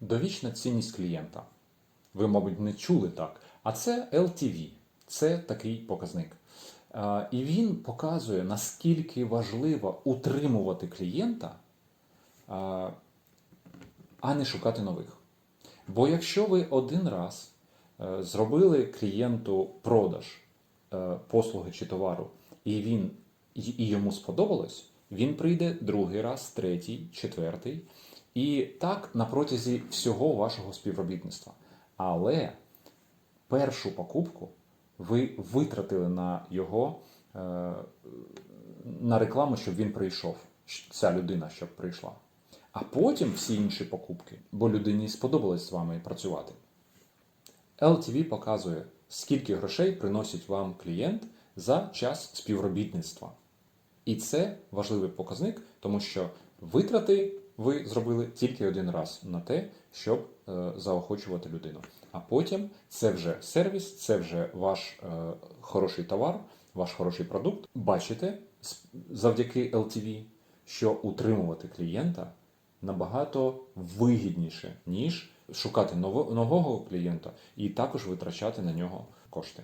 Довічна цінність клієнта. Ви, мабуть, не чули так. А це LTV. Це такий показник. І він показує, наскільки важливо утримувати клієнта, а не шукати нових. Бо якщо ви один раз е, зробили клієнту продаж е, послуги чи товару, і він і йому сподобалось, він прийде другий раз, третій, четвертий, і так на протязі всього вашого співробітництва. Але першу покупку ви витратили на його е, на рекламу, щоб він прийшов, ця людина, щоб прийшла. А потім всі інші покупки, бо людині сподобалось з вами працювати. LTV показує, скільки грошей приносить вам клієнт за час співробітництва. І це важливий показник, тому що витрати ви зробили тільки один раз на те, щоб е, заохочувати людину. А потім це вже сервіс, це вже ваш е, хороший товар, ваш хороший продукт. Бачите завдяки LTV, що утримувати клієнта набагато вигідніше, ніж шукати нового клієнта і також витрачати на нього кошти.